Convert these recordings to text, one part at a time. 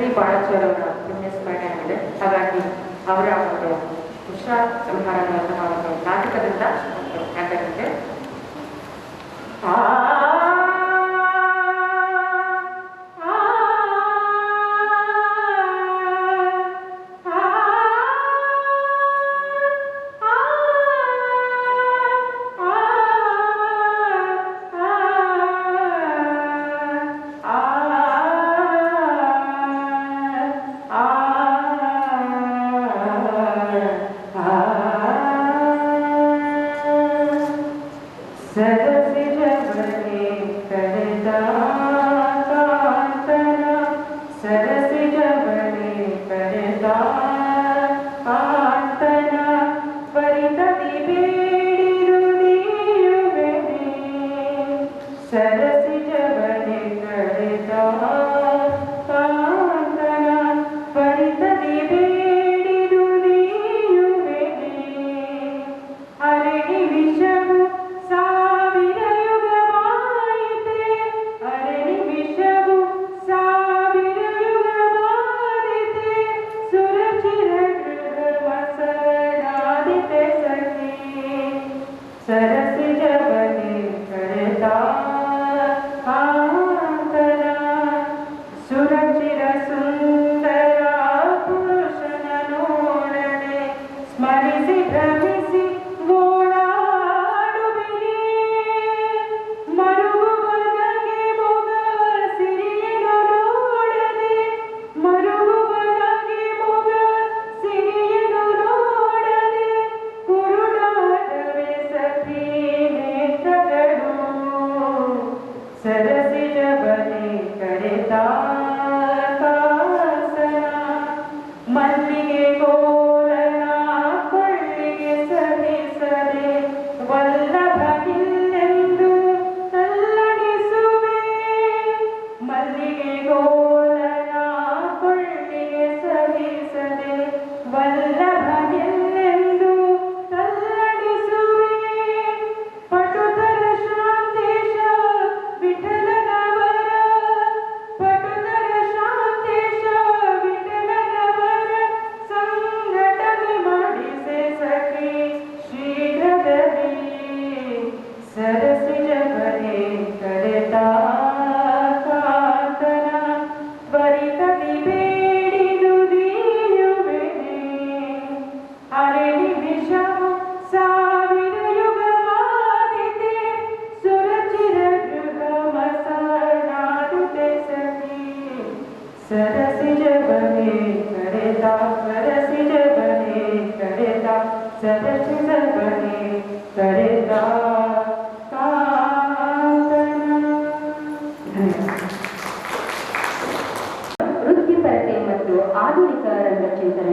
ಶ್ರೀ ಬಾಳಾಚಾರ್ಯವರ ಪುಣ್ಯಸ್ಮರಣೆ ಆಗಿದೆ ಹಾಗಾಗಿ ಅವರ ಒಂದು ಉಷಾ ಸಂಹಾರ ಅನ್ನುವಂತಹ ಒಂದು ನಾಟಕದಿಂದ ಒಂದು Thank you.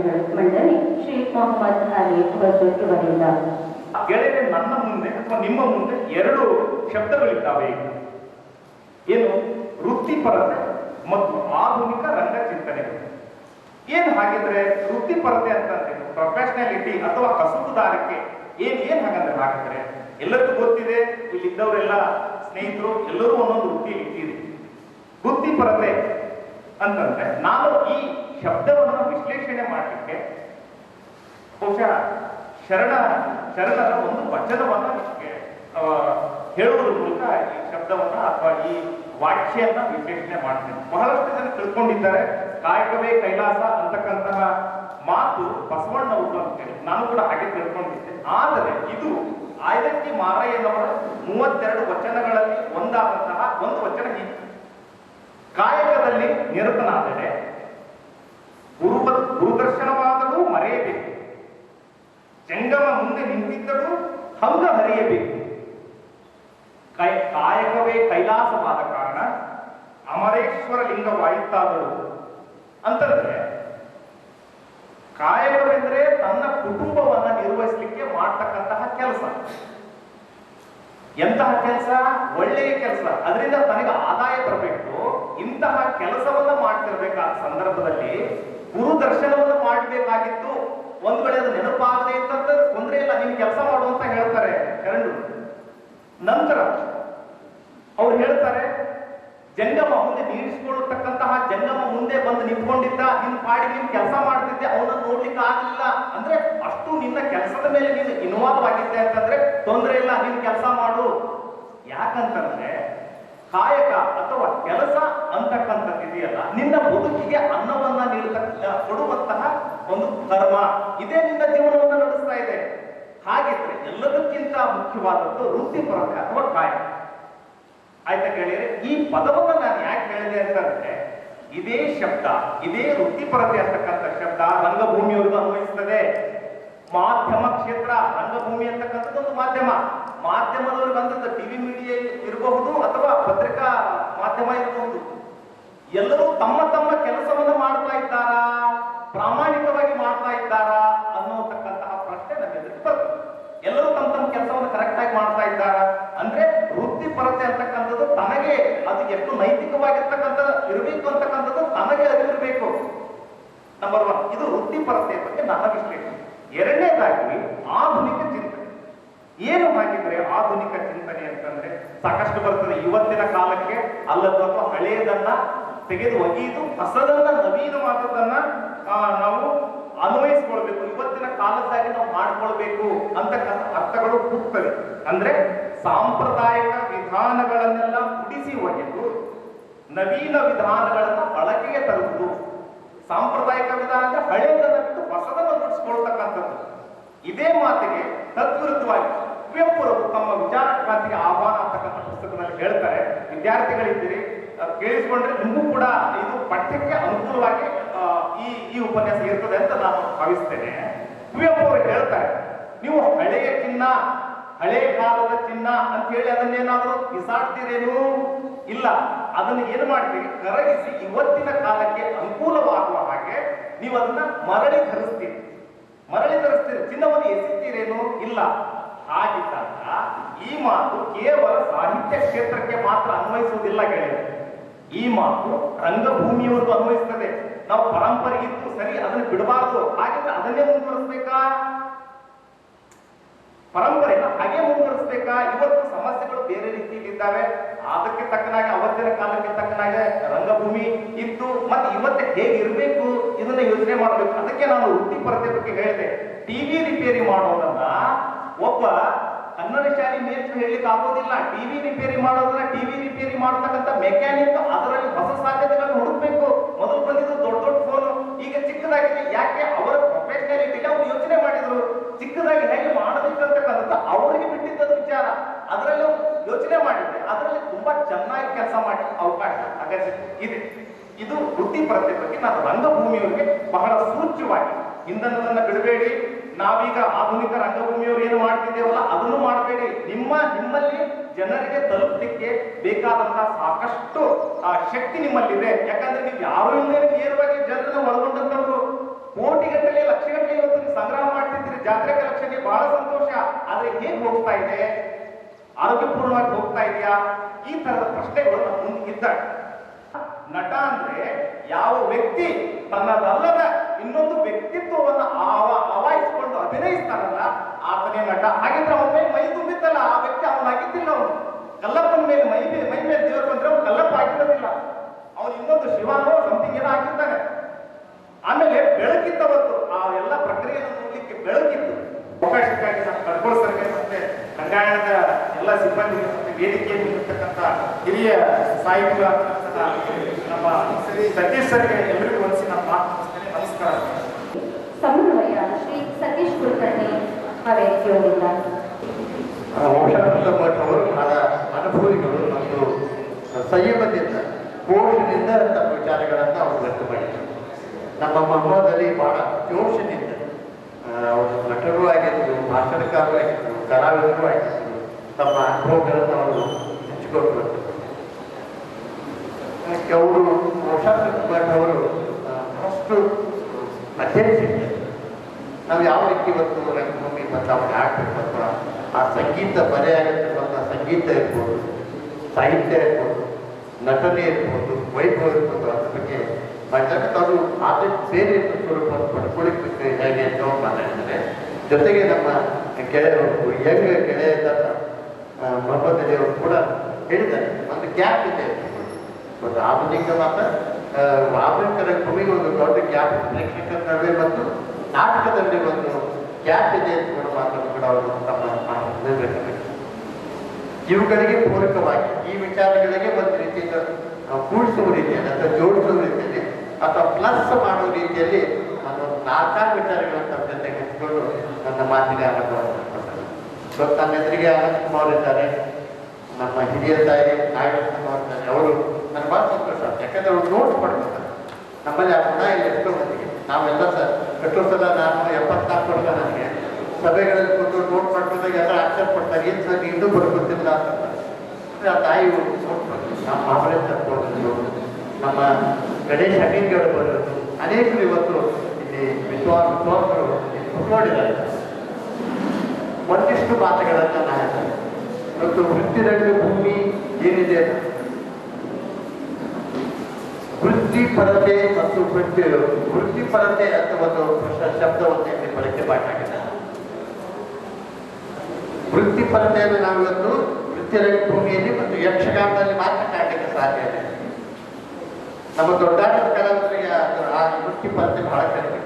ಚಿಂತನೆಗಳ ಶ್ರೀ ಮೊಹಮ್ಮದ್ ಅಲಿ ಬಸೂರ್ ಗೆಳೆಯರೆ, ನನ್ನ ಮುಂದೆ ಅಥವಾ ನಿಮ್ಮ ಮುಂದೆ ಎರಡು ಶಬ್ದಗಳಿದ್ದಾವೆ. ಏನು? ವೃತ್ತಿಪರತೆ ಮತ್ತು ಆಧುನಿಕ ರಂಗ ಚಿಂತನೆ ಏನು ಹಾಗಿದ್ರೆ ವೃತ್ತಿಪರತೆ ಅಂತಂದ್ರೆ ಪ್ರೊಫೆಷನಾಲಿಟಿ ಅಥವಾ ಕಸುಬುದಾರಿಕೆ ಏನ್ ಏನ್ ಹಾಗಂದ್ರೆ ಹಾಗಿದ್ರೆ? ಎಲ್ಲರಿಗೂ ಗೊತ್ತಿದೆ, ಇಲ್ಲಿದ್ದವರೆಲ್ಲ ಸ್ನೇಹಿತರು ಎಲ್ಲರೂ ಒಂದೊಂದು ವೃತ್ತಿ ಇಟ್ಟಿದೆ ವೃತ್ತಿಪರತೆ ಅಂತಂದ್ರೆ, ನಾನು ಈ ಶಬ್ದವನ್ನು ವಿಶ್ಲೇಷಣೆ ಮಾಡಲಿಕ್ಕೆ ಬಹುಶಃ ಶರಣ, ಶರಣರ ಒಂದು ವಚನವನ್ನು ಹೇಳುವುದರ ಮೂಲಕ ಈ ಶಬ್ದವನ್ನ ಅಥವಾ ಈ ವಾಕ್ಯನ್ನ ವಿಶ್ಲೇಷಣೆ ಮಾಡ್ತೇನೆ. ಬಹಳಷ್ಟು ಜನ ತಿಳ್ಕೊಂಡಿದ್ದಾರೆ, ಕಾಯಕವೇ ಕೈಲಾಸ ಅಂತಕ್ಕಂತಹ ಮಾತು ಬಸವಣ್ಣವರು ಅಂತೇಳಿ ನಾನು ಕೂಡ ಹಾಗೆ ತಿಳ್ಕೊಂಡಿದ್ದೆ. ಆದರೆ ಇದು ಆಯ್ದಕ್ಕಿ ಮಾರಯ್ಯನವರ ಮೂವತ್ತೆರಡು ವಚನಗಳಲ್ಲಿ ಒಂದಾದಂತಹ ಒಂದು ವಚನ ಹೀಗೆ ಕಾಯಕದಲ್ಲಿ ನಿರತನಾದರೆ ಗುರು ಗುರುದರ್ಶನವಾದರೂ ಮರೆಯಬೇಕು. ಜಂಗಮ ಮುಂದೆ ನಿಂತಿದ್ದರೂ ಹಂಗ ಹರಿಯಬೇಕು. ಕೈ ಕಾಯಕವೇ ಕೈಲಾಸವಾದ ಕಾರಣ ಅಮರೇಶ್ವರ ಲಿಂಗವಾಯಿತಾದರು ಅಂತಂದ್ರೆ ಕಾಯಕವೆಂದ್ರೆ ತನ್ನ ಕುಟುಂಬವನ್ನ ನಿರ್ವಹಿಸಲಿಕ್ಕೆ ಮಾಡ್ತಕ್ಕಂತಹ ಕೆಲಸ. ಎಂತಹ ಕೆಲಸ? ಒಳ್ಳೆಯ ಕೆಲಸ. ಅದರಿಂದ ತನಗೆ ಆದಾಯ ಬರಬೇಕು. ಇಂತಹ ಕೆಲಸವನ್ನ ಮಾಡ್ತಿರ್ಬೇಕಾದ ಸಂದರ್ಭದಲ್ಲಿ ಗುರು ದರ್ಶನವನ್ನು ಮಾಡಬೇಕಾಗಿತ್ತು. ಒಂದ್ ಕಡೆ ಅದು ನೆನಪಾಗದೆ ಅಂತಂದ್ರೆ ತೊಂದರೆ ಇಲ್ಲ, ನೀನು ಕೆಲಸ ಮಾಡು ಅಂತ ಹೇಳ್ತಾರೆ ಶರಣರು ನಂತರ ಅವ್ರು ಹೇಳ್ತಾರೆ, ಜಂಗಮ ಮುಂದೆ ನೀಡಿಸಿಕೊಳ್ಳತಕ್ಕಂತಹ ಜಂಗಮ ಮುಂದೆ ಬಂದು ನಿಂತ್ಕೊಂಡಿದ್ದ, ನಿನ್ ಪಾಡಿ ನೀನ್ ಕೆಲಸ ಮಾಡ್ತಿದ್ದೆ, ಅವನನ್ನು ನೋಡ್ಲಿಕ್ಕೆ ಆಗಲಿಲ್ಲ ಅಂದ್ರೆ ಅಷ್ಟು ನಿನ್ನ ಕೆಲಸದ ಮೇಲೆ ನೀನು ಇನ್ವಾಲ್ವ್ ಆಗಿದ್ದೆ ಅಂತಂದ್ರೆ ತೊಂದರೆ ಇಲ್ಲ, ನಿನ್ ಕೆಲಸ ಮಾಡು. ಯಾಕಂತಂದ್ರೆ ಕಾಯಕ ಅಥವಾ ಕೆಲಸ ಅಂತಕ್ಕಂಥದ್ದು ಇದೆಯಲ್ಲ ನಿನ್ನ ಬದುಕಿಗೆ ಅನ್ನವನ್ನ ಒಂದು ಕರ್ಮ ಇದೇ ನಿನ್ನ ಜೀವನವನ್ನು ನಡೆಸ್ತಾ ಇದೆ. ಹಾಗಿದ್ರೆ ಎಲ್ಲದಕ್ಕಿಂತ ಮುಖ್ಯವಾದದ್ದು ವೃತ್ತಿಪರತೆ ಅಥವಾ ಕಾಯ. ಆಯ್ತಾ ಕೇಳಿದ್ರೆ, ಈ ಪದವನ್ನು ನಾನು ಯಾಕೆ ಹೇಳಿದೆ ಅಂತಂದ್ರೆ, ಇದೇ ಶಬ್ದ, ಇದೇ ವೃತ್ತಿಪರತೆ ಅಂತಕ್ಕಂಥ ಶಬ್ದ ರಂಗಭೂಮಿಯವರಿಗೂ ಅನ್ವಯಿಸ್ತದೆ. ಮಾಧ್ಯಮ ಕ್ಷೇತ್ರ, ರಂಗಭೂಮಿ ಅಂತಕ್ಕಂಥದ್ದು ಒಂದು ಮಾಧ್ಯಮ. ಮಾಧ್ಯಮದವ್ರಿಗೆ ಅಂದ್ರೆ ಟಿವಿ ಮೀಡಿಯಾ ಇರಬಹುದು ಅಥವಾ ಪತ್ರಿಕಾ ಮಾಧ್ಯಮ ಇರಬಹುದು. ಎಲ್ಲರೂ ತಮ್ಮ ತಮ್ಮ ಕೆಲಸವನ್ನು ಮಾಡ್ತಾ ಇದ್ದಾರಾ? ಪ್ರಾಮಾಣಿಕವಾಗಿ ಮಾಡ್ತಾ ಇದ್ದಾರಾ ಅನ್ನೋತಕ್ಕಂತಹ ಪ್ರಶ್ನೆ ನಮಗೆ ಬರ್ತದೆ ಎಲ್ಲರೂ ತಮ್ಮ ತಮ್ಮ ಕೆಲಸವನ್ನು ಕರೆಕ್ಟ್ ಆಗಿ ಮಾಡ್ತಾ ಇದ್ದಾರಾ? ಅಂದ್ರೆ ವೃತ್ತಿಪರತೆ ಅಂತಕ್ಕಂಥದ್ದು ತನಗೆ ಅದು ಎಷ್ಟು ನೈತಿಕವಾಗಿರ್ತಕ್ಕಂಥದ್ದು, ಇರಬೇಕು ಅಂತಕ್ಕಂಥದ್ದು ತನಗೆ ಅರಿವಿರಬೇಕು ನಂಬರ್ ಒನ್ ಇದು ವೃತ್ತಿಪರತೆ ಬಗ್ಗೆ ನನ್ನ ವಿಶ್ಲೇಷಣೆ. ಎರಡನೇದಾಗಿ, ಆಧುನಿಕ ಚಿಂತನೆ. ಏನು ಹಾಕಿದ್ರೆ ಆಧುನಿಕ ಚಿಂತನೆ ಅಂತಂದ್ರೆ ಸಾಕಷ್ಟು ಬರ್ತದೆ. ಇವತ್ತಿನ ಕಾಲಕ್ಕೆ ಅಲ್ಲದ ಹಳೆಯದನ್ನ ತೆಗೆದು ಒಗೆದು ಹೊಸದನ್ನ ನವೀನವಾದದನ್ನ ಆ, ನಾವು ಅನ್ವಯಿಸ್ಕೊಳ್ಬೇಕು. ಇವತ್ತಿನ ಕಾಲದಾಗಿ ನಾವು ಮಾಡ್ಕೊಳ್ಬೇಕು ಅಂತಕ್ಕಂಥ ಅರ್ಥಗಳು ಹುಟ್ಟುತ್ತವೆ. ಅಂದ್ರೆ ಸಾಂಪ್ರದಾಯಿಕ ವಿಧಾನಗಳನ್ನೆಲ್ಲ ಉಡಿಸಿ ಒಗೆದು ನವೀನ ವಿಧಾನಗಳನ್ನ ಬಳಕೆಗೆ ತರುವುದು. ಸಾಂಪ್ರದಾಯಿಕ ವಿಧಾನ ಅಂದ್ರೆ ಹಳೆಯದನ್ನ ಬಿಟ್ಟು ಹೊಸದನ್ನು ರೂಢಿಸ್ಕೊಳ್ತಕ್ಕಂಥದ್ದು ಇದೇ ಮಾತಿಗೆ ತದ್ವಿರುದ್ಧವಾಗಿ ಕುವೆಂಪುರವರು ತಮ್ಮ ವಿಚಾರ ಕ್ರಾಂತಿಗೆ ಆಹ್ವಾನ ಅಂತಕ್ಕಂಥ ಪುಸ್ತಕದಲ್ಲಿ ಹೇಳ್ತಾರೆ. ವಿದ್ಯಾರ್ಥಿಗಳಿದ್ದೀರಿ ಕೇಳಿಸ್ಕೊಂಡ್ರೆ ನಿಮಗೂ ಕೂಡ ಇದು ಪಠ್ಯಕ್ಕೆ ಅನುಕೂಲವಾಗಿ ಈ ಈ ಉಪನ್ಯಾಸ ಇರ್ತದೆ ಅಂತ ನಾನು ಭಾವಿಸ್ತೇನೆ. ಕುವೆಂಪು ಅವರು ಹೇಳ್ತಾರೆ, ನೀವು ಹಳೆಯ ಚಿನ್ನ ಹಳೆ ಕಾಲದ ಚಿನ್ನ ಅಂತ ಹೇಳಿ ಅದನ್ನೇನಾದರೂ ಬಿಸಾಡ್ತೀರೇನು? ಇಲ್ಲ, ಅದನ್ನು ಏನು ಮಾಡ್ತೀರಿ? ಕರಗಿಸಿ ಇವತ್ತಿನ ಕಾಲಕ್ಕೆ ಅನುಕೂಲವಾಗುವ ಹಾಗೆ ನೀವು ಅದನ್ನ ಮರಳಿ ಧರಿಸ್ತೀರಿ. ಮರಳಿ ಧರಿಸ್ತೀರಿ. ಚಿನ್ನವನ್ನು ಎಸಿತೀರೇನು ಇಲ್ಲ. ಹಾಗಿದ್ದಾಗ ಈ ಮಾತು ಕೇವಲ ಸಾಹಿತ್ಯ ಕ್ಷೇತ್ರಕ್ಕೆ ಮಾತ್ರ ಅನ್ವಯಿಸುವುದಿಲ್ಲ ಗೆಳೆಯರೆ. ಈ ಮಾತು ರಂಗಭೂಮಿಯವರೆಗೂ ಅನ್ವಯಿಸ್ತದೆ. ನಾವು ಪರಂಪರೆ ಇತ್ತು ಸರಿ, ಅದನ್ನು ಬಿಡಬಾರದು. ಹಾಗಿದ್ರೆ ಅದನ್ನೇ ಮುಂದುವರಿಸ್ಬೇಕಾ? ಪರಂಪರೆನ ಹಾಗೆ ಮುಂದುವರಿಸ್ಬೇಕಾ? ಇವತ್ತು ಸಮಸ್ಯೆಗಳು ಬೇರೆ ರೀತಿಯಲ್ಲಿ ಇದ್ದಾವೆ. ಅದಕ್ಕೆ ತಕ್ಕನಾಗಿ, ಅವತ್ತಿನ ಕಾಲಕ್ಕೆ ತಕ್ಕನಾಗೆ ರಂಗಭೂಮಿ ಇತ್ತು. ಮತ್ತೆ ಇವತ್ತು ಹೇಗೆ ಇರಬೇಕು ಇದನ್ನ ಯೋಚನೆ ಮಾಡಬೇಕು. ಅದಕ್ಕೆ ನಾನು ವೃತ್ತಿಪರತೆ ಬಗ್ಗೆ ಹೇಳಿದೆ. ಟಿವಿ ರಿಪೇರಿ ಮಾಡೋದನ್ನ ಒಬ್ಬ ಕನ್ನಡ ಶಾಲೆ ಮೇಷ್ಟ್ರು ಹೇಳಲಿಕ್ಕೆ ಆಗೋದಿಲ್ಲ. ಟಿವಿ ರಿಪೇರಿ ಮಾಡೋದನ್ನ ಟಿವಿ ರಿಪೇರಿ ಮಾಡತಕ್ಕಂಥ ಮೆಕ್ಯಾನಿಕ್ ಅದರಲ್ಲಿ ಹೊಸ ಸಾಧ್ಯತೆಗಳನ್ನು ಹುಡುಕ್ಬೇಕು. ಮೊದಲು ಬಂದಿದ್ದು ದೊಡ್ಡ ದೊಡ್ಡ ಫೋನು ಈಗ ಚಿಕ್ಕದಾಗಿದೆ. ಯಾಕೆ ಅವರ ಪ್ರೊಫೆಷನಾಲಿಟಿಗೆ ಅವ್ರು ಯೋಚನೆ ಮಾಡಿದ್ರು? ಚಿಕ್ಕದಾಗಿ ಹೇಗೆ ಮಾಡಬೇಕು ಅಂತಕ್ಕಂಥದ್ದು ಅವರಿಗೆ ಬಿಟ್ಟಿದ್ದ ವಿಚಾರ. ಅದರಲ್ಲಿ ಅವರು ಯೋಚನೆ ಮಾಡಿದ್ರೆ ಅದರಲ್ಲಿ ತುಂಬಾ ಚೆನ್ನಾಗಿ ಕೆಲಸ ಮಾಡಿ ಅವಕಾಶ ಅಗತ್ಯ ಇದೆ. ಇದು ವೃತ್ತಿಪರತೆ ಬಗ್ಗೆ, ನಾನು ರಂಗಭೂಮಿಯವರಿಗೆ ಬಹಳ ಸೂಚ್ಯವಾಗಿ ಇಂಧನವನ್ನು ಬಿಡಬೇಡಿ. ನಾವೀಗ ಆಧುನಿಕ ರಂಗಭೂಮಿಯವರು ಏನು ಮಾಡ್ತಿದ್ದೇವಲ್ಲ ಅದನ್ನು ಮಾಡಬೇಡಿ. ನಿಮ್ಮ ನಿಮ್ಮಲ್ಲಿ ಜನರಿಗೆ ತಲುಪಲಿಕ್ಕೆ ಬೇಕಾದಂತಹ ಸಾಕಷ್ಟು ಆ, ಶಕ್ತಿ ನಿಮ್ಮಲ್ಲಿದೆ. ಯಾಕಂದ್ರೆ ನೀವು ಯಾರು ಇಲ್ಲದೆ ನೇರವಾಗಿ ಜನರನ್ನು ಒಳಗೊಂಡಂತವ್ರು ಕೋಟಿಗಟ್ಟಲೆ ಲಕ್ಷಗಟ್ಟಲೆ ಇವತ್ತು ಸಂಗ್ರಹ ಮಾಡ್ತಿದ್ದೀರಿ. ಜಾತ್ರೆ ಕಲೆಕ್ಷನ್ಗೆ ಬಹಳ ಸಂತೋಷ. ಆದ್ರೆ ಹೇಗೆ ಹೋಗ್ತಾ ಇದೆ? ಆರೋಗ್ಯಪೂರ್ಣವಾಗಿ ಹೋಗ್ತಾ ಇದೆಯಾ? ಈ ತರದ ಪ್ರಶ್ನೆಗಳು ನಮ್ಮ ಮುಂದೆ ಇದ್ದ ನಟ ಅಂದ್ರೆ ಯಾವ ವ್ಯಕ್ತಿ ತನ್ನದಲ್ಲದ ಇನ್ನೊಂದು ವ್ಯಕ್ತಿತ್ವವನ್ನು ಆವ ಅವಾಯಿಸಿಕೊಂಡು ಅಭಿನಯಿಸ್ತಾನಲ್ಲ ಆತನೇ ನಟ ಹಾಗಿದ್ರೆ ಅವನ ಮೇಲೆ ಮೈ ತುಂಬಿತ್ತಲ್ಲ ಆ ವ್ಯಕ್ತಿ ಅವನಾಗಿದ್ದಿಲ್ಲ ಅವನು ಕಲ್ಲಪ್ಪನ ಮೇಲೆ ಮೈ ಮೇಲೆ ಮೈ ಮೇಲೆ ದೇವರು ಬಂದ್ರೆ ಅವನು ಕಲ್ಲಪ್ಪ ಆಗಿರೋದಿಲ್ಲ ಅವನು ಇನ್ನೊಂದು ಶಿವನೋ ಸಮಥಿಂಗ್ ಏನೋ ಆಗಿರ್ತಾನೆ ಆಮೇಲೆ ಬೆಳಕಿದ್ದವತ್ತು ಆ ಎಲ್ಲ ಪ್ರಕ್ರಿಯೆಯನ್ನು ನೋಡ್ಲಿಕ್ಕೆ ಬೆಳಕಿತ್ತು ಅವಕಾಶಕ್ಕಾಗಿ ನಾನು ಕಡ್ಕೋಳ್ ಸರ್ಗೆ ಮತ್ತೆ ರಂಗಾಯಣದ ಎಲ್ಲ ಸಿಬ್ಬಂದಿಗೆ ಮತ್ತೆ ವೇದಿಕೆಯಲ್ಲಿ ಇರ್ತಕ್ಕಂಥ ಹಿರಿಯ ಸಾಹಿತ್ಯ ನಮ್ಮ ಶ್ರೀ ಸತೀಶ್ ಸರ್ಗೆ ಎಲ್ಲರಿಗೂ ಒಂದ್ಸಿ ನಮ್ಮ ಮಾತು ಮುಗಿಸ್ತೇನೆ. ನಮಸ್ಕಾರ ಸಮನ್ವಯ ಶ್ರೀ ಸತೀಶ್ ಕುಲಕರ್ಣಿ ವೇದಿಕೆಯಲ್ಲಿದ್ದಾರೆ ವಂಶಾನಂದ ಭಟ್ ಅವರು ಬಹಳ ಅನುಭವಿಗಳು ಮತ್ತು ಸಂಯಮದಿಂದ ಕೋಶದಿಂದ ತಮ್ಮ ವಿಚಾರಗಳನ್ನು ಅವರು ವ್ಯಕ್ತ ಮಾಡಿದರು ನಮ್ಮ ಮೊಹಮ್ಮದ್ ಅಲಿ ಬಹಳ ಜೋಶಿನಿಂದ ಅವರು ನಟರು ಆಗಿದ್ರು ಭಾಷಣಕಾರರು ಆಗಿದ್ರು ಕಲಾವಿದರು ಆಗಿದ್ರು ತಮ್ಮ ಅನುಭವಗಳನ್ನು ಅವರು ಹಂಚಿಕೊಂಡು ಅವರು ವಂಶಾನಂದ ಭಟ್ ಅವರು ಅಧ್ಯಯನಿಸಿದ್ದಾರೆ. ನಾವು ಯಾವ ರೀತಿ ಇವತ್ತು ರಂಗಭೂಮಿ ಬದಲಾವಣೆ ಆಗ್ಬೇಕು ಅಥವಾ ಆ ಸಂಗೀತ ಬರೆಯಾಗಿರ್ತಕ್ಕಂಥ ಸಂಗೀತ ಇರ್ಬೋದು, ಸಾಹಿತ್ಯ ಇರ್ಬೋದು, ನಟನೆ ಇರ್ಬೋದು, ವೈಭವ ಇರ್ಬೋದು ಅದ್ರ ಬಗ್ಗೆ ತಾವು ಆದಷ್ಟು ಬೇರೆ ಸ್ವರೂಪ ಪಡ್ಕೊಳ್ಳಿಕ್ಕೆ ಹೇಗೆ ಅಂತ ಅವ್ರು ಮಾತಾಡಿದ್ದಾರೆ. ಜೊತೆಗೆ ನಮ್ಮ ಗೆಳೆಯರು, ಯಂಗ್ ಗೆಳೆಯ ಮೊಹಮ್ಮದ್ ಅಲಿ ಅವರು ಕೂಡ ಹೇಳಿದ್ದಾರೆ. ಒಂದು ಗ್ಯಾಪ್ ಇದೆ. ಒಂದು ಆಧುನಿಕ ಮಾತ್ರ ಆ, ಆಧುನಿಕ ರಂಗಭೂಮಿಗೆ ಒಂದು ದೊಡ್ಡ ಗ್ಯಾಪ್ ಪ್ರೇಕ್ಷಕರ ನಡುವೆ ಮತ್ತು ನಾಟಕದಲ್ಲಿ ಒಂದು ಗ್ಯಾಪ್ ಇದೆ ಅಂತ ಮಾತನ್ನು ಕೂಡ ಅವರು ತಮ್ಮ ಇವುಗಳಿಗೆ ಪೂರಕವಾಗಿ ಈ ವಿಚಾರಗಳಿಗೆ ಒಂದು ರೀತಿಯಿಂದ ಕೂಡಿಸುವ ರೀತಿಯಲ್ಲಿ ಅಥವಾ ಜೋಡಿಸುವ ರೀತಿಯಲ್ಲಿ ಅಥವಾ ಪ್ಲಸ್ ಮಾಡುವ ರೀತಿಯಲ್ಲಿ ನಾನು ನಾಲ್ಕಾರು ವಿಚಾರಗಳನ್ನು ತಮ್ಮ ತನ್ನ ಹಂಚಿಕೊಂಡು ನನ್ನ ಮಾತಿಗೆ ಆರಂಭವನ್ನು ಎದುರಿಗೆ ಅನಂತ್ ಕುಮಾರ್ ಇದ್ದಾರೆ. ನಮ್ಮ ಹಿರಿಯ ತಾಯಿ ನಾಗೇಶ್ ಕುಮಾರ್ ಅವರು ಸಂತೋಷ ಆಗ್ತದೆ ಯಾಕಂದ್ರೆ ಅವ್ರು ನೋಟ್ ಪಡ್ಕೊತಾರೆ ನಮ್ಮಲ್ಲಿ ಆ ಗುಣ ಇಲ್ಲ ಎಷ್ಟೋ ಮಂದಿಗೆ ನಾವೆಲ್ಲ ಸರ್ ಎಷ್ಟೋ ಸಲ ನಾನು ಎಪ್ಪತ್ನಾಲ್ಕು ವರ್ಷ ನನಗೆ ಸಭೆಗಳಲ್ಲಿ ಕೂತು ನೋಟ್ ಮಾಡ್ಕೊಂಡಾಗ ಎಲ್ಲ ಆಕ್ಷೇಪ ಪಡ್ತಾರೆ ಏನು ಸರ್ ಇನ್ನೂ ಬರ್ಕೊತಿಲ್ಲ ಅಂತ ಆ ತಾಯಿ ನೋಟ್ ಮಾಡ್ತಾರೆ ನಮ್ಮ ಮಹಾಬಲೇಶ್ ತಪ್ಪೋದು ನಮ್ಮ ಗಣೇಶ್ ಹಟ್ಟಿಂಗವರು ಬರೋದು? ಅನೇಕರು ಇವತ್ತು ಇಲ್ಲಿ ವಿಶ್ವಾಸ ವಿಶ್ವಾಸರು ನೋಡಿದ್ದಾರೆ ಒಂದಿಷ್ಟು ಮಾತುಗಳನ್ನು ನಾನು. ಇವತ್ತು ವೃತ್ತಿರಂಗ ಭೂಮಿ ಏನಿದೆ ವೃತ್ತಿಪರತೆ ಮತ್ತು ವೃತ್ತಿ ವೃತ್ತಿಪರತೆ ಅಂತ ಒಂದು ಶಬ್ದವನ್ನು ಬಳಕೆ ಮಾಡಲಾಗಿದೆ. ವೃತ್ತಿಪರತೆಯನ್ನು ನಾವು ಇವತ್ತು ವೃತ್ತಿರಂಗ ಭೂಮಿಯಲ್ಲಿ ಮತ್ತು ಯಕ್ಷಗಾನದಲ್ಲಿ ಮಾತ್ರ ಕಾಣಲಿಕ್ಕೆ ಸಾಧ್ಯ ಇದೆ. ನಮ್ಮ ದೊಡ್ಡಾಟದ ಕಲಾವಿದರಿಗೆ ಆ ವೃತ್ತಿಪರತೆ ಬಹಳ ಕಡಿಮೆ.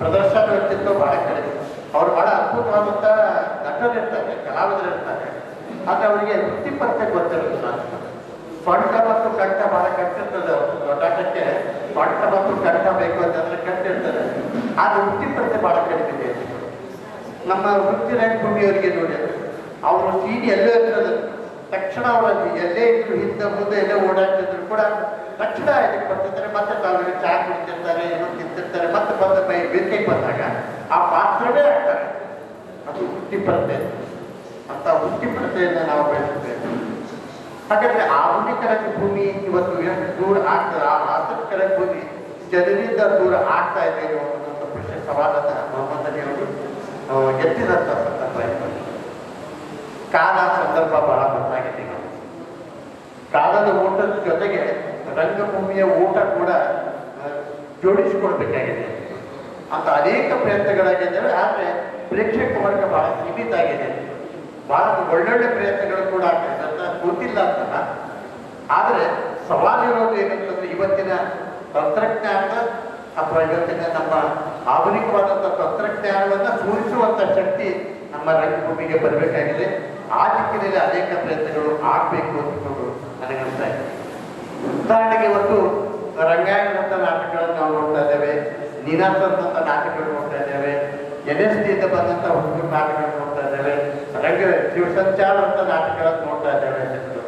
ಪ್ರದರ್ಶನ ವ್ಯಕ್ತಿತ್ವ ಬಹಳ ಕಡಿಮೆ. ಅವ್ರು ಬಹಳ ಅದ್ಭುತವಾದಂಥ ನಟರಿರ್ತಾರೆ, ಕಲಾವಿದರಿರ್ತಾರೆ. ಆದರೆ ಅವರಿಗೆ ವೃತ್ತಿಪರತೆ ಗೊತ್ತಿರೋದಿಲ್ಲ ಸೊಂಟ ಮತ್ತು ಕಂಠ ಬಹಳ ಕಟ್ಟಿರ್ತದೆ ಅವ್ರು ದೊಡ್ಡಾಟಕ್ಕೆ ಸೊಂಟ ಮತ್ತು ಕಂಠ ಬೇಕು ಅಂತಂದ್ರೆ ಕಟ್ಟಿರ್ತದೆ. ಆದರೆ ವೃತ್ತಿಪರತೆ ಬಹಳ ಕಡಿಮೆ ಇದೆ ನಮ್ಮ ವೃತ್ತಿ ಅವರಿಗೆ ನೋಡಿ ಅವರು ಸೀಡಿ ಎಲ್ಲೇ ಇರ್ತದೆ. ತಕ್ಷಣ ಅವರಲ್ಲಿ ಎಲ್ಲೇ ಇದ್ರು ಹಿಂದೆ ಮುಂದೆ ಎಲ್ಲೇ ಓಡಾಡ್ತಿದ್ರು ಕೂಡ ತಕ್ಷಣ ಇದಕ್ಕೆ ಬರ್ತಿರ್ತಾರೆ. ಮತ್ತೆ ತಾವು ಚಾ ಕುಡಿತಿರ್ತಾರೆ, ಏನೋ ತಿಂತಿರ್ತಾರೆ. ಮತ್ತೆ ಬಂದ ಮೈ ಬೇಕೇ ಬಂದಾಗ ಆ ಪಾತ್ರವೇ ಆಗ್ತಾರೆ. ಅದು ವೃತ್ತಿಪರತೆ ಅಂತ ವೃತ್ತಿಪರತೆಯನ್ನು ನಾವು ಬೆಳೆಸಬೇಕು ಹಾಗಾದ್ರೆ ಆಧುನಿಕ ಭೂಮಿ ಇವತ್ತು ಎಷ್ಟು ದೂರ ಆಗ್ತದೆ ಆ ಆಧುನಿಕ ಭೂಮಿ ಜನರಿಂದ ದೂರ ಆಗ್ತಾ ಇದೆ ಅನ್ನುವಂಥ ಪ್ರಶ್ನೆ ಸವಾಲನ್ನ ಮೊಹಮ್ಮದ್ ಅಲಿ ಅವರು ಎತ್ತಿದಂತ ಸಂದರ್ಭ ಇದು. ಕಾಲ ಸಂದರ್ಭ ಬಹಳ ಬದಲಾಗಿದೆ. ಕಾಲದ ಊಟದ ಜೊತೆಗೆ ರಂಗಭೂಮಿಯ ಊಟ ಕೂಡ ಜೋಡಿಸಿಕೊಡ್ಬೇಕಾಗಿದೆ ಅಂತ ಅನೇಕ ಪ್ರಯತ್ನಗಳಾಗಿದ್ದಾವೆ ಆದರೆ ಪ್ರೇಕ್ಷಕ ವರ್ಗ ಬಹಳ ಸೀಮಿತ ಆಗಿದೆ ಬಹಳ ಒಳ್ಳೊಳ್ಳೆ ಪ್ರಯತ್ನಗಳು ಕೂಡ ಆಗ್ತದೆ ಗೊತ್ತಿಲ್ಲ ಅಂತಲ್ಲ. ಆದರೆ ಸವಾಲಿರೋದು ಏನಂತಂದ್ರೆ ಇವತ್ತಿನ ತಂತ್ರಜ್ಞಾನದ ಅಥವಾ ಇವತ್ತಿನ ನಮ್ಮ ಆಧುನಿಕವಾದಂಥ ತಂತ್ರಜ್ಞಾನವನ್ನು ಸೂಚಿಸುವಂಥ ಶಕ್ತಿ ನಮ್ಮ ರಂಗಭೂಮಿಗೆ ಬರಬೇಕಾಗಿದೆ. ಆ ದಿಕ್ಕಿನಲ್ಲಿ ಅನೇಕ ಪ್ರಯತ್ನಗಳು ಆಗಬೇಕು ಅಂದ್ಕೊಂಡು ನನಗನ್ಸ್ತಾ ಇದೆ. ಉದಾಹರಣೆಗೆ ಇವತ್ತು ರಂಗಾಯಣದಂಥ ನಾಟಕಗಳನ್ನು ನಾವು ನೋಡ್ತಾ ಇದ್ದೇವೆ. ನೀನಾಸಂತ ನಾಟಕಗಳು ನೋಡ್ತಾ ಇದ್ದೇವೆ. ಎನ್ ಎಸ್ ಟಿಯಿಂದ ಬಂದಂಥ ನಾಟಕಗಳನ್ನು ನೋಡ್ತಾ ಇದ್ದೇವೆ ರಂಗ ಶಿವಸಂಚಾರ ಅಂತ ನಾಟಕಗಳನ್ನು ನೋಡ್ತಾ ಇದ್ದೇವೆ ಜನರು.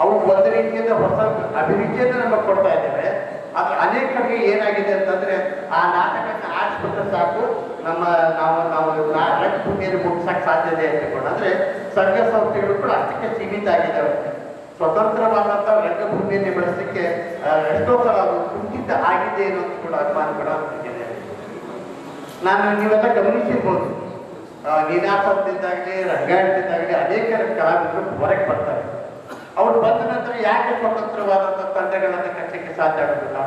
ಅವು ಒಂದು ರೀತಿಯಿಂದ ಹೊಸ ಅಭಿರುಚಿಯನ್ನು ನಮಗೆ ಕೊಡ್ತಾ ಇದ್ದೇವೆ. ಆದ್ರೆ ಅನೇಕರಿಗೆ ಏನಾಗಿದೆ ಅಂತಂದ್ರೆ ಆ ನಾಟಕಕ್ಕೆ ಆಡ್ಸ್ಬಿಟ್ರೆ ಸಾಕು. ನಮ್ಮ ನಾವು ನಾವು ನಾ- ರಂಗಭೂಮಿಯಲ್ಲಿ ಮುಗಿಸಕ್ಕೆ ಸಾಧ್ಯತೆ ಕೂಡ ಅಂದ್ರೆ ಸಂಘ ಸಂಸ್ಥೆಗಳು ಕೂಡ ಅಷ್ಟಕ್ಕೆ ಸೀಮಿತ ಆಗಿದ್ದಾವೆ. ಸ್ವತಂತ್ರವಾದಂತಹ ರಂಗಭೂಮಿಯಲ್ಲಿ ಬೆಳೆಸಲಿಕ್ಕೆ ಎಷ್ಟೋ ಸಲ ಅದು ಕುಂಠಿತ ಆಗಿದೆ ಅನ್ನೋದು ಕೂಡ ಅನುಮಾನ ಕೂಡ ನಾನು ನೀವೆಲ್ಲ ಗಮನಿಸಿರ್ಬೋದು. ಆ, ನೀನಾಸದಿಂದಾಗಲಿ ರಂಗಾಯಣದಿಂದಾಗಲಿ ಅನೇಕ ಕಲಾವಿದರು ಹೊರಗೆ ಬರ್ತಾರೆ. ಅವ್ರು ಬಂದ ನಂತರ ಯಾಕೆ ಸ್ವತಂತ್ರವಾದಂಥ ತಂಡಗಳನ್ನು ಕಟ್ಟಲಿಕ್ಕೆ ಸಾಧ್ಯ ಆಗುದಿಲ್ಲ?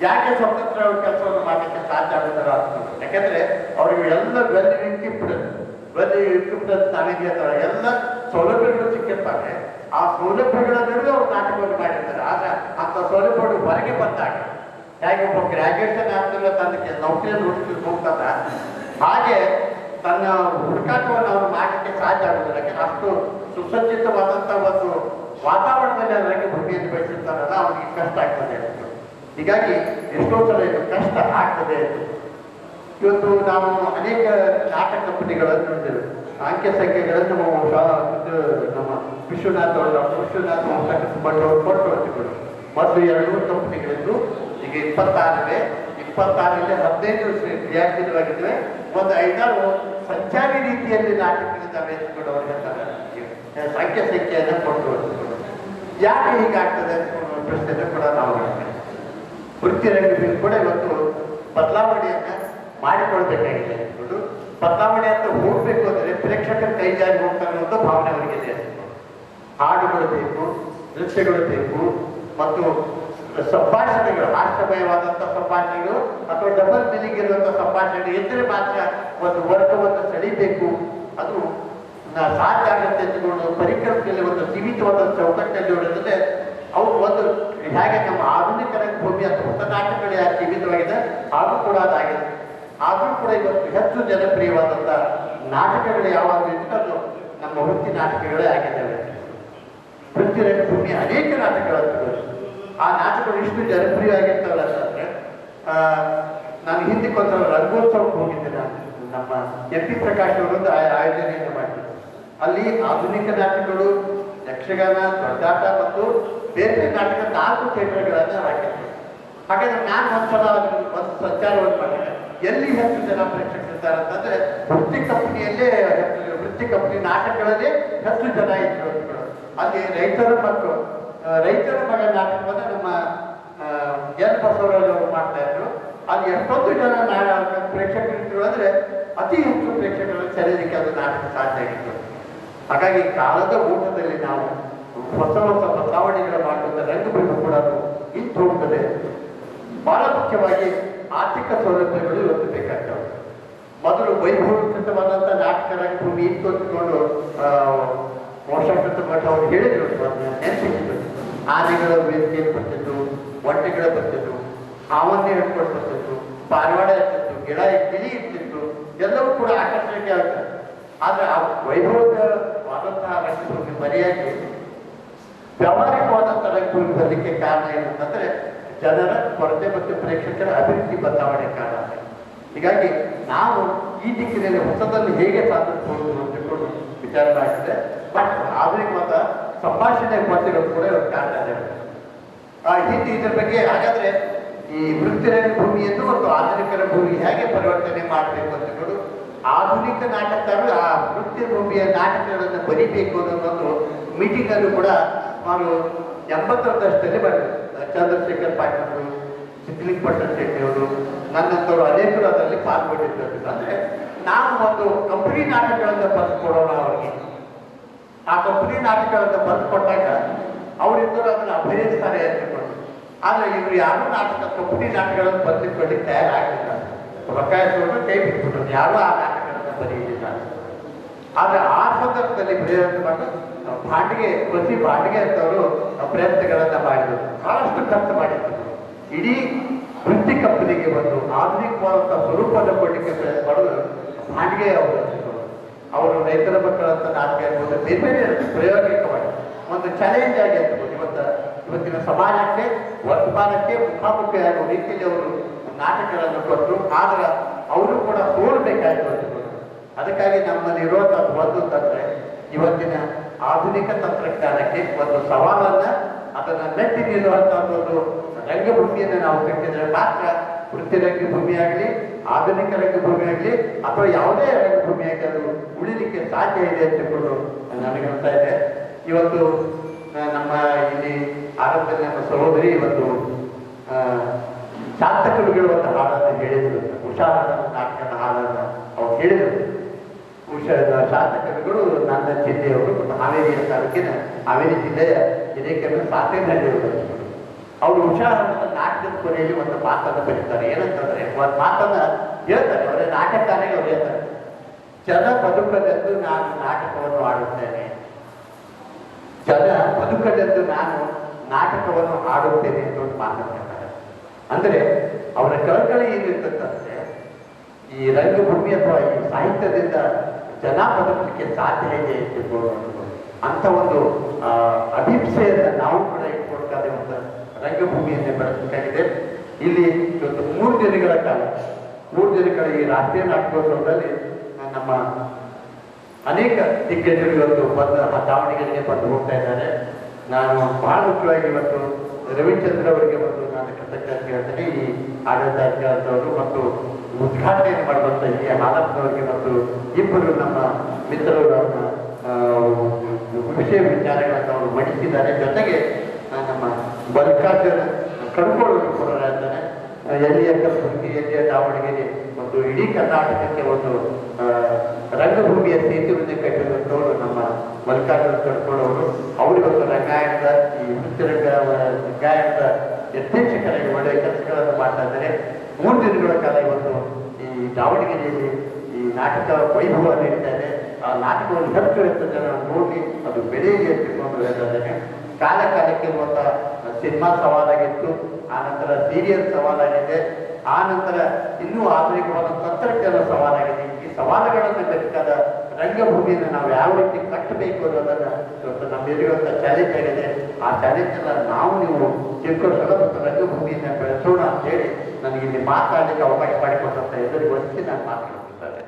ಯಾಕೆ ಸ್ವತಂತ್ರ ಕೆಲಸವನ್ನು ಮಾಡಲಿಕ್ಕೆ ಸಾಧ್ಯ ಆಗುದಿಲ್ಲ ಅಂತ ಯಾಕಂದ್ರೆ ಅವ್ರಿಗೆ ಎಲ್ಲ ವೆಲ್ ಇಕ್ವಿಪ್ಡ್ ವೆಲ್ ಇಕ್ವಿಪ್ಡ್ ನಾವೀಗ ಎಲ್ಲ ಸೌಲಭ್ಯಗಳು ಸಿಕ್ಕಿರ್ತಾರೆ ಆ ಸೌಲಭ್ಯಗಳ ನಡುವೆ ಅವ್ರು ನಾಟಕವನ್ನು ಮಾಡಿರ್ತಾರೆ. ಆದ್ರೆ ಅಂತ ಸೌಲಭ್ಯಗಳು ಹೊರಗೆ ಬಂದಾಗ ಹೇಗೆ ಒಬ್ಬ ಗ್ರಾಜುಯೇಷನ್ ಆದ್ಮೇಲೆ ತನಗೆ ನೌಕರಿಯನ್ನು ಹುಡುಕಿ ಹೋಗ್ತಾರ ಹಾಗೆ ತನ್ನ ಹುಡುಕಾಟವನ್ನು ಅವರು ಮಾಡಲಿಕ್ಕೆ ಸಾಧ್ಯ ಆಗುವುದಿಲ್ಲ ಅಷ್ಟು ಸುಸಜ್ಜಿತವಾದಂಥ ಒಂದು ವಾತಾವರಣದಲ್ಲಿ ಅದರಲ್ಲಿ ಭೂಮಿಯನ್ನು ಬೆಳೆಸಿರ್ತಾರಲ್ಲ ಅವನಿಗೆ ಕಷ್ಟ ಆಗ್ತದೆ. ಹೀಗಾಗಿ ಎಷ್ಟೋ ಸಲ ಇದು ಕಷ್ಟ ಆಗ್ತದೆ ಇವತ್ತು ನಾವು ಅನೇಕ ನಾಟಕ ಕಂಪನಿಗಳನ್ನು ನೋಡಿದ್ದೇವೆ. ಅಂಕೆ ಸಂಖ್ಯೆಗಳನ್ನು ನಮ್ಮ ವಿಶ್ವನಾಥ್ ಅವರು ಡಾಕ್ಟರ್ ವಿಶ್ವನಾಥ್ ಅವರು ಕೊಟ್ಟು ಹಚ್ಚಿಕೊಂಡು ಮೊದಲು ಎರಡು ಕಂಪನಿಗಳಿದ್ದು, ಈಗ ಇಪ್ಪತ್ತಾರಿವೆ ಇಪ್ಪತ್ತಾರಲ್ಲಿ ಹದಿನೈದು ಕ್ರಿಯಾಶೀಲವಾಗಿದ್ದೇವೆ ಒಂದು ಐದಾರು ಸಂಚಾರಿ ರೀತಿಯಲ್ಲಿ ನಾಟಕಗಳಿದ್ದಾವೆ ಅಂದ್ಕೊಂಡು ಅವ್ರು ಹೇಳ್ತಾರೆ. ಸಂಖ್ಯೆ ಸಂಖ್ಯೆಯನ್ನು ಕೊಟ್ಟು ಯಾಕೆ ಹೀಗಾಗ್ತದೆ ಅಂತ ಪ್ರಶ್ನೆಯನ್ನು ಕೂಡ ನಾವು ವೃತ್ತಿ ರಂಗದಲ್ಲಿ ಕೂಡ ಇವತ್ತು ಬದಲಾವಣೆಯನ್ನ ಮಾಡಿಕೊಳ್ಬೇಕಾಗಿದೆ ಬದಲಾವಣೆ ಅಂತ ಹೋಗ್ಬೇಕು ಅಂದ್ರೆ ಪ್ರೇಕ್ಷಕರ ಕೈ ಜಾರಿ ಹೋಗ್ತಾರೆ ಭಾವನೆ ಅವರಿಗೆ ಹಾಡುಗಳು ಬೇಕು, ನೃತ್ಯಗಳು ಬೇಕು, ಮತ್ತು ಸಂಭಾಷಣೆಗಳು, ಹಾಸ್ಯಮಯವಾದಂಥ ಸಂಭಾಷಣೆಗಳು ಅಥವಾ ಡಬಲ್ ಮೀನಿಂಗ್ ಇರುವಂಥ ಸಂಭಾಷಣೆ ಇದ್ದರೆ ಮಾತ್ರ ಒಂದು ವರ್ಗವನ್ನು ಸೆಳೀಬೇಕು ಅದು ಸಾಧ್ಯ ಆಗುತ್ತೆ ಅಂದುಕೊಂಡು ಪರಿಕಲ್ಪನೆಯಲ್ಲಿ ಒಂದು ಸೀಮಿತವಾದ ಚೌಕಟ್ಟಲ್ಲಿ ನೋಡಿದ್ರೆ ಅವರು ಒಂದು ಹೇಗೆ ನಮ್ಮ ಆಧುನಿಕ ಭೂಮಿ ಅಥವಾ ಹೊಸ ನಾಟಕಗಳು ಯಾಕೆ ಸೀಮಿತವಾಗಿದೆ ಹಾಗೂ ಕೂಡ ಅದಾಗಿದೆ ಆದರೂ ಕೂಡ ಇವತ್ತು ಹೆಚ್ಚು ಜನಪ್ರಿಯವಾದಂಥ ನಾಟಕಗಳು ಯಾವಾಗ ಅದು ನಮ್ಮ ವೃತ್ತಿ ನಾಟಕಗಳೇ ಆಗಿದ್ದಾವೆ. ವೃತ್ತಿ ಭೂಮಿ ಅನೇಕ ನಾಟಕಗಳು ಆ ನಾಟಕಗಳು ಎಷ್ಟು ಜನಪ್ರಿಯ ಆಗಿರ್ತಾವಲ್ಲ ಅಂತಂದ್ರೆ ನಾನು ಹಿಂದೆ ಕೊಂತ ರಂಗೋತ್ಸವಕ್ಕೆ ಹೋಗಿದ್ದೆ ನಮ್ಮ ಎಂ ಪಿ ಪ್ರಕಾಶ್ ಅವರೊಂದು ಆಯ- ಆಯೋಜನೆಯನ್ನು ಮಾಡಿದ್ರು. ಅಲ್ಲಿ ಆಧುನಿಕ ನಾಟಕಗಳು, ಯಕ್ಷಗಾನ, ದೊಡ್ಡಾಟ ಮತ್ತು ಬೇರೆ ಬೇರೆ ನಾಟಕ ನಾಲ್ಕು ಥಿಯೇಟರ್ಗಳನ್ನು ಹಾಕಿದ್ರು. ಹಾಗಾದ್ರೆ ನಾನು ಒಂದ್ಸಲ ಸಲ ಒಂದು ಸಂಚಾರವನ್ನು ಮಾಡಿದೆ. ಎಲ್ಲಿ ಹೆಚ್ಚು ಜನ ಪ್ರೇಕ್ಷಕರಿದ್ದಾರೆ ಅಂತಂದ್ರೆ, ವೃತ್ತಿ ಕಂಪನಿಯಲ್ಲೇ ವೃತ್ತಿ ಕಂಪನಿ ನಾಟಕಗಳಲ್ಲೇ ಹೆಚ್ಚು ಜನ ಇದ್ರು ಅಲ್ಲಿ ರೈತರ ಮಕ್ಕಳು ರೈತರ ಮಗ ನಾಟಕವನ್ನು ನಮ್ಮ ಎನ್ ಬಸವರಾಜ್ ಅವರು ಮಾಡ್ತಾ ಇದ್ರು. ಅದು ಎಷ್ಟೊಂದು ಜನ ನಾಟಕ ಪ್ರೇಕ್ಷಕರಿದ್ರು ಅಂದ್ರೆ ಅತಿ ಹೆಚ್ಚು ಪ್ರೇಕ್ಷಕರು ಸೆರೆಯಲಿಕ್ಕೆ ಅದು ನಾಟಕ ಸಾಧ್ಯ ಆಗಿತ್ತು. ಹಾಗಾಗಿ ಕಾಲದ ಊಟದಲ್ಲಿ ನಾವು ಹೊಸ ಹೊಸ ಬದಲಾವಣೆಗಳ ಮಾಡುವಂಥ ರಂಗಭೂಮಿ ಕೂಡ ಇಂತು ಹೋಗ್ತದೆ. ಬಹಳ ಮುಖ್ಯವಾಗಿ ಆರ್ಥಿಕ ಸೌಲಭ್ಯಗಳು ಇವತ್ತು ಬೇಕಾಗ್ತವೆ. ಮೊದಲು ವೈಭವೀಕೃತವಾದಂಥ ನಾಟಕ ರಂಗಭೂಮಿ ಇತ್ತು ಅಂದ್ಕೊಂಡು ಮೋಷಕೃತ ಮಠ ಅವರು ಹೇಳಿದ್ರು. ನೆನಪಿಸಿದ್ರು ಆನೆಗಳ ವೇದಿಕೆಯಲ್ಲಿ ಬರ್ತಿತ್ತು ಒಂಟೆಗಳ ಬರ್ತಿದ್ರು, ಹಾವನ್ನೇ ಹಿಡ್ಕೊಂಡು ಬರ್ತಿತ್ತು ಪಾರಿವಾಳ ಇರ್ತಿತ್ತು ಗಿಡ ಗಿಳಿ ಇರ್ತಿತ್ತು, ಎಲ್ಲವೂ ಕೂಡ ಆಕರ್ಷಣೆಗೆ ಆಗ್ತದೆ ಆದ್ರೆ ಆ ವೈಭವವಾದಂತಹ ರಂಗಭೂಮಿ ಮರೆಯಾಗಿ ವ್ಯಾವಹಾರಿಕವಾದಂಥ ರಂಗಭೂಮಿ ಬರಲಿಕ್ಕೆ ಕಾರಣ ಏನಂತಂದ್ರೆ ಜನರ ಕೊರತೆ ಮತ್ತು ಪ್ರೇಕ್ಷಕರ ಅಭಿವೃದ್ಧಿ ಬದಲಾವಣೆ ಕಾರಣ ಹೀಗಾಗಿ ನಾವು ಈ ದಿಕ್ಕಿನಲ್ಲಿ ಹೊಸದಲ್ಲಿ ಹೇಗೆ ಸಾಧಿಸಬಹುದು ಅಂತ ವಿಚಾರ ಮಾಡಿದ್ರೆ, ಬಟ್ ಆಧುನಿಕವಾದ ಸಂಭಾಷಣೆ ಮಾಡ್ತಿರೋದು ಕೂಡ ಕಾರಣ ಆ ಹಿಂದೆ ಇದ್ರ ಬಗ್ಗೆ ಹಾಗಾದ್ರೆ ಈ ವೃತ್ತಿ ರಂಗಭೂಮಿಯನ್ನು ಒಂದು ಆಧುನಿಕರ ಭೂಮಿ ಹೇಗೆ ಪರಿವರ್ತನೆ ಮಾಡಬೇಕು ಅಂತ ಹೇಳೋದು ಆಧುನಿಕ ನಾಟಕಗಳು ಆ ವೃತ್ತಿ ಭೂಮಿಯ ನಾಟಕಗಳನ್ನು ಬರಿಬೇಕು ಅನ್ನೋದೊಂದು ಮೀಟಿಂಗ್ ಅನ್ನು ಕೂಡ ಸುಮಾರು ಎಂಬತ್ತರ ದಶಕದಲ್ಲಿ ಮಾಡಿದ್ರು ಚಂದ್ರಶೇಖರ್ ಪಾಟೀಲ್ ಸಿದ್ಲಿಂಗ್ ಪಟ್ಟಣ ಶೆಟ್ಟಿ ಅವರು, ನನ್ನಂತವರು ಅನೇಕರು ಅದರಲ್ಲಿ ಪಾಲ್ಗೊಂಡಿದ್ದಾರೆ. ಅಂದ್ರೆ ನಾವು ಒಂದು ಕಂಪನಿ ನಾಟಕಗಳನ್ನು ಕಂಪನಿ ನಾಟಕಗಳನ್ನು ಬರೆದುಕೊಟ್ಟಾಗ ಅವರಿಬ್ಬರು ಅದನ್ನು ಅಭಿನಯಿಸ್ತಾರೆ ಅಂತಿಕೊಂಡು ಆದ್ರೆ ಇವರು ಯಾರು ನಾಟಕ ಕಂಪನಿ ನಾಟಕಗಳನ್ನು ಬರೆದುಕೊಳ್ಳಿಕ್ಕೆ ತಯಾರಾಗಲಿಲ್ಲ. ಇಸ್ಕೊಂಡು ಕೈ ಬಿಟ್ಬಿಟ್ರು. ಯಾರು ಆ ನಾಟಕಗಳನ್ನು ಬರೆಯಲಿಲ್ಲ. ಆದ್ರೆ ಆ ಸಂದರ್ಭದಲ್ಲಿ ಪ್ರಯತ್ನ ಮಾಡಿ ಬಾಂಡಿಗೆ ಪ್ರತಿ ಬಾಂಡಿಗೆ ಅಂತವರು ಪ್ರಯತ್ನಗಳನ್ನು ಮಾಡಿದರು. ಬಹಳಷ್ಟು ಖರ್ಚು ಮಾಡಿದ್ರು. ಇಡೀ ವೃತ್ತಿ ಕಂಪನಿಗೆ ಬಂದು ಆಧುನಿಕವಾದಂಥ ಸ್ವರೂಪವನ್ನು ಕೊಡಲಿಕ್ಕೆ ಪ್ರಯತ್ನ ಮಾಡಿದ್ರು ಬಾಂಡಿಗೆ ಅವರು. ಅವರು ರೈತರ ಮಕ್ಕಳ ನಾಟಕ ಇರ್ಬೋದು ಬೇರೆ ಪ್ರಯೋಗಿಕವಾಗಿ ಒಂದು ಚಾಲೆಂಜ್ ಆಗಿ ಇವತ್ತು ಇವತ್ತ ಇವತ್ತಿನ ಸಮಾಜಕ್ಕೆ, ವರ್ತಮಾನಕ್ಕೆ ಮುಖಾಮುಖಿಯಾಗುವ ರೀತಿಯಲ್ಲಿ ಅವರು ನಾಟಕಗಳನ್ನು ಕೊಟ್ಟರು. ಆದ್ರೆ ಅವರು ಕೂಡ ಸೋಲ್ಬೇಕಾಯ್ತು ಅಂತಬೋದು ಅದಕ್ಕಾಗಿ ನಮ್ಮಲ್ಲಿ ಇರುವಂತಹ ಒಂದು ತಂದ್ರೆ ಇವತ್ತಿನ ಆಧುನಿಕ ತಂತ್ರಜ್ಞಾನಕ್ಕೆ ಒಂದು ಸವಾಲನ್ನ ಅದನ್ನ ಮೆಟ್ಟಿ ನಿಲ್ಲುವಂತಹ ಒಂದು ರಂಗಭೂಮಿಯನ್ನು ನಾವು ಕಟ್ಟಿದ್ರೆ ಮಾತ್ರ ವೃತ್ತಿ ರಂಗಭೂಮಿ ಆಗಲಿ ಆಧುನಿಕ ರಂಗಭೂಮಿ ಆಗಲಿ ಅಥವಾ ಯಾವುದೇ ರಂಗಭೂಮಿ ಆಗಲಿ ಅದು ಉಳಿಲಿಕ್ಕೆ ಸಾಧ್ಯ ಇದೆ ಅಂತ ತಿಳ್ಕೊಂಡು ನನಗನ್ಸ್ತಾ ಇದೆ ಇವತ್ತು ನಮ್ಮ ಇಲ್ಲಿ ಆರಂಭದಲ್ಲಿ ನಮ್ಮ ಸಹೋದರಿ ಇವತ್ತು ಆ, ಹೇಳುವಂಥ ಹಾಡನ್ನು ಹೇಳಿದರು. ಉಷಾ ನಾಟಕದ ಹಾಡನ್ನು ಅವ್ರು ಹೇಳಿದರು. ಉಷಾ ಶಾಸಕರುಗಳು ನನ್ನ ಜಿಲ್ಲೆಯವರು ಹಾವೇರಿಯ ತಾಲೂಕಿನ ಹಾವೇರಿ ಜಿಲ್ಲೆಯ ಹಿರೇಕೆರೆ ಸಾತೇನಹಳ್ಳಿಯವರು ಅವರು ಉಷಾ ನಾಟಕದ ಕೊನೆಯಲ್ಲಿ ಒಂದು ಮಾತನ್ನು ಬರೀತಾರೆ. ಏನಂತಂದ್ರೆ, ಒಂದು ಮಾತನ್ನ ಹೇಳ್ತಾರೆ. ಅವರ ನಾಟಕನೇ ಅವ್ರು ಹೇಳ್ತಾರೆ. ಜನ ಬದುಕಲೆಂದು ನಾನು ನಾಟಕವನ್ನು ಆಡುತ್ತೇನೆ. ಜನ ಬದುಕಲೆಂದು ನಾನು ನಾಟಕವನ್ನು ಆಡುತ್ತೇನೆ ಅಂತ ಒಂದು ಮಾತನಾಡ್ತಾರೆ ಅಂದ್ರೆ, ಅವರ ಕಳಕಳಿ ಏನಿರ್ತಂದ್ರೆ ಈ ರಂಗಭೂಮಿ ಅಥವಾ ಈ ಸಾಹಿತ್ಯದಿಂದ ಜನ ಬದುಕಲಿಕ್ಕೆ ಸಾಧ್ಯ ಇದೆ ಅಂತ ಅಂತ ಒಂದು ಅಭಿಪ್ಸೆಯನ್ನ ನಾವು ಕೂಡ ಇಟ್ಕೊಳ್ತಾರೆ ಒಂದು ರಂಗಭೂಮಿಯನ್ನೇ ಬಳಸಬೇಕಾಗಿದೆ. ಇಲ್ಲಿ ಇವತ್ತು ಮೂರು ದಿನಗಳ ಕಾಲ ಮೂರು ದಿನಗಳ ಈ ರಾಷ್ಟ್ರೀಯ ನಾಟಕೋತ್ಸವದಲ್ಲಿ ನಮ್ಮ ಅನೇಕ ದಿಗ್ಗಜರು ಇವತ್ತು ಬಂದು ದಾವಣಗೆರೆಗೆ ಬಂದು ಹೋಗ್ತಾ ಇದ್ದಾರೆ. ನಾನು ಬಹಳ ಮುಖ್ಯವಾಗಿ ಇವತ್ತು ರವಿಚಂದ್ರ ಅವರಿಗೆ ಒಂದು ನಾನು ಕೃತಜ್ಞತೆ ಹೇಳ್ತೇನೆ. ಈ ಆಡಳಿತಾಧಿಕಾರಿಗಳವರು ಮತ್ತು ಉದ್ಘಾಟನೆಯನ್ನು ಮಾಡುವಂತ ಈ ಹಾಲಪ್ಪನವರಿಗೆ ಮತ್ತು ಇಬ್ಬರು ನಮ್ಮ ಮಿತ್ರರು ಆ, ವಿಷಯ ವಿಚಾರಗಳನ್ನು ಅವರು ಮಂಡಿಸಿದ್ದಾರೆ. ಜೊತೆಗೆ ನಮ್ಮ ಮಲ್ಲಿಕಾರ್ಜುನ ಕಂಡುಕೊಳ್ಳಲು ಕೂಡ ಇದ್ದಾರೆ ಎಲ್ಲಿಯ ಕಲಬುರಗಿ ಎಲ್ಲಿಯ ದಾವಣಗೆರೆ ಒಂದು ಇಡೀ ಕರ್ನಾಟಕಕ್ಕೆ ಒಂದು ರಂಗಭೂಮಿಯ ರಂಗಭೂಮಿಯ ಸೇತುವೆ ಕಟ್ಟಿರುವಂಥವ್ರು ನಮ್ಮ ಮಲ್ಲಿಕಾರ್ಜುನ ಕಡ್ಕೊಳ್ಳೋರು ಅವರಿಗೊಂದು ರಂಗಾಯಣದ ಈ ನೃತ್ಯರಂಗ ರಂಗಾಯಣದ ನಿರ್ದೇಶಕರಾಗಿ ಒಳ್ಳೆಯ ಕೆಲಸಗಳನ್ನು ಮಾಡ್ತಾ ಇದ್ದಾರೆ. ಮೂರು ದಿನಗಳ ಕಾಲ ಇವತ್ತು ಈ ದಾವಣಗೆರೆಯಲ್ಲಿ ಈ ನಾಟಕ ವೈಭವ ಇದೆ. ಆ ನಾಟಕವನ್ನು ಹೆಚ್ಚು ಹೆಚ್ಚು ಜನ ನೋಡಿ ಅದು ಬೆಳೆಯಲಿ ಹೇಳ್ತಾ ಇದ್ದೇನೆ ಕಾಲ ಕಾಲಕ್ಕೆ ಇರುವಂಥ ಸಿನಿಮಾ ಸವಾಲಾಗಿತ್ತು ಆನಂತರ ಸೀರಿಯಲ್ ಸವಾಲಾಗಿದೆ ಆನಂತರ ಇನ್ನೂ ಆಧುನಿಕವಾದ ತಂತ್ರಜ್ಞಾನ ಸವಾಲಾಗಿದೆ. ಈ ಸವಾಲುಗಳನ್ನು ಬೇಕಾದ ರಂಗಭೂಮಿಯನ್ನು ನಾವು ಯಾವ ರೀತಿ ಕಟ್ಟಬೇಕು ಅನ್ನೋದನ್ನ ಇವತ್ತು ನಮ್ಮಿರುವಂಥ ಚಾಲೆಂಜ್ ಆಗಿದೆ. ಆ ಚಾಲೆಂಜ್ ಅನ್ನ ನಾವು ನೀವು ತಿಳ್ಕೊಳ್ಳೋಣ ಮತ್ತು ರಂಗಭೂಮಿಯನ್ನು ಬೆಳೆಸೋಣ ಅಂತ ಹೇಳಿ ನನಗೆ ಇಲ್ಲಿ ಮಾತಾಡಲಿಕ್ಕೆ ಅವಕಾಶ ಮಾಡಿಕೊಟ್ಟಂತ ಎದುರುಗೊಳಿಸಿ ನಾನು ಮಾತನಾಡ್ತಿದ್ದಾರೆ